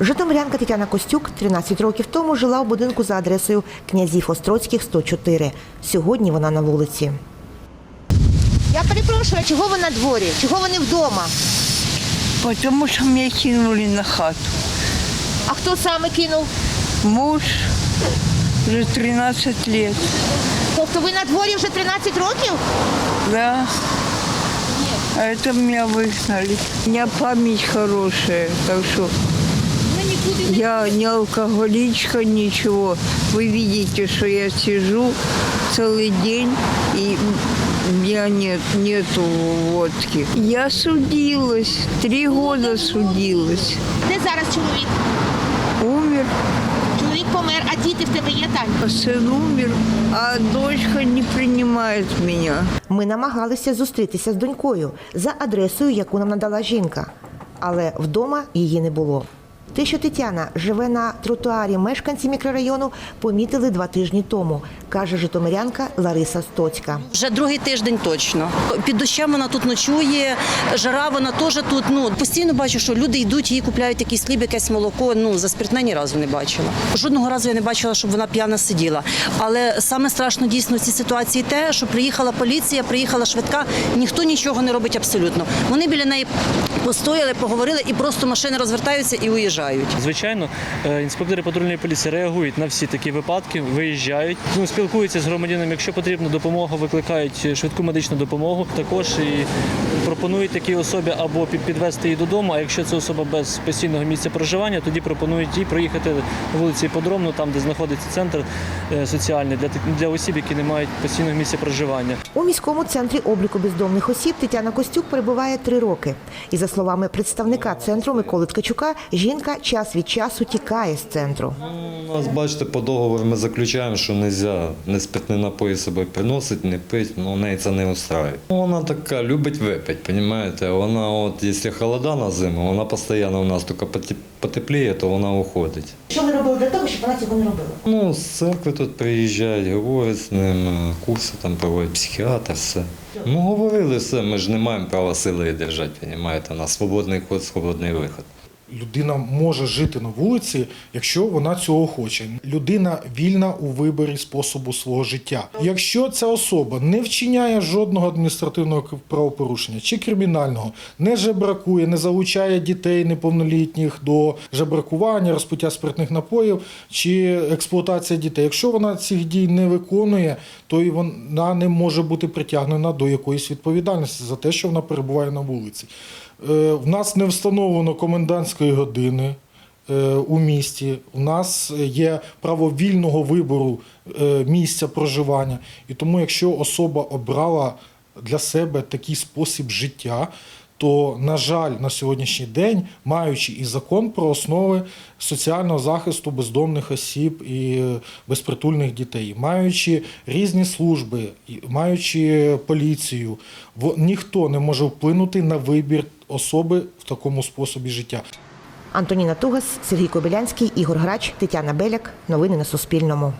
Житомирянка Тетяна Костюк 13 років тому жила у будинку за адресою князів Острозьких 104. Сьогодні вона на вулиці. Я перепрошую, а чого ви на дворі? Чого ви не вдома? Потому что меня кинули на хату. А хто саме кинув? Муж уже 13 лет. Тобто ви на дворі вже 13 років? Да. А это меня выгнали. У меня память хорошая, так что я не алкоголичка, ничего. Вы видите, что я сижу целый день и у меня нет, нету водки. Я судилась, три года судилась. Де зараз чоловік? Умер, Чоловік помер, а діти в тебе є Тань? а сын умер, а дочка не принимает меня. Ми намагалися зустрітися з донькою за адресою, яку нам надала жінка. Але вдома її не було. Те, що Тетяна живе на тротуарі, мешканці мікрорайону помітили два тижні тому, каже житомирянка Лариса Стоцька. Вже другий тиждень точно. Під дощем вона тут ночує, жара вона теж тут. Ну постійно бачу, що люди йдуть, їй купляють якийсь хліб, якесь молоко. Ну за спиртне ні разу не бачила. Жодного разу я не бачила, щоб вона п'яна сиділа. Але саме страшно дійсно в цій ситуації те, що приїхала поліція, приїхала швидка, ніхто нічого не робить абсолютно. Вони біля неї постояли, поговорили і просто машини розвертаються і уїжджають. Звичайно, е, інспектори патрульної поліції реагують на всі такі випадки, виїжджають, ну, спілкуються з громадянами. Якщо потрібна допомога, викликають швидку медичну допомогу. Також і пропонують такій особі або під- підвезти її додому. А якщо це особа без постійного місця проживання, тоді пропонують їй проїхати вулиці Подромну, там де знаходиться центр е, соціальний для для осіб, які не мають постійного місця проживання. У міському центрі обліку бездомних осіб Тетяна Костюк перебуває три роки. І за словами представника центру Миколи Ткачука, жінка час від часу тікає з центру. У нас, бачите, по договору ми заключаємо, що не можна не спиртні напої з собою приносити, не пити, ну неї це не устраює. Вона така любить випити, розумієте? Вона, от, якщо холода на зиму, вона постійно у нас тільки потепліє, то вона уходить. Що ви робили для того, щоб вона цього не робила? Ну, з церкви тут приїжджають, говорять з ним, е, курси там проводять психіатр, все. Ну, говорили все, ми ж не маємо права сили держати, розумієте? У нас свободний ход, свободний виход. Людина може жити на вулиці, якщо вона цього хоче. Людина вільна у виборі способу свого життя. Якщо ця особа не вчиняє жодного адміністративного правопорушення чи кримінального, не жебракує, не залучає дітей неповнолітніх до жебракування, розпиття спиртних напоїв чи експлуатація дітей. Якщо вона цих дій не виконує, то і вона не може бути притягнена до якоїсь відповідальності за те, що вона перебуває на вулиці. Е, В нас не встановлено комендантської години е, у місті. У нас є право вільного вибору е, місця проживання. І тому, якщо особа обрала для себе такий спосіб життя, то, на жаль, на сьогоднішній день, маючи і закон про основи соціального захисту бездомних осіб і безпритульних дітей, маючи різні служби, маючи поліцію, ніхто не може вплинути на вибір особи в такому способі життя. Антоніна Тугас, Сергій Кобилянський, Ігор Грач, Тетяна Беляк. Новини на Суспільному.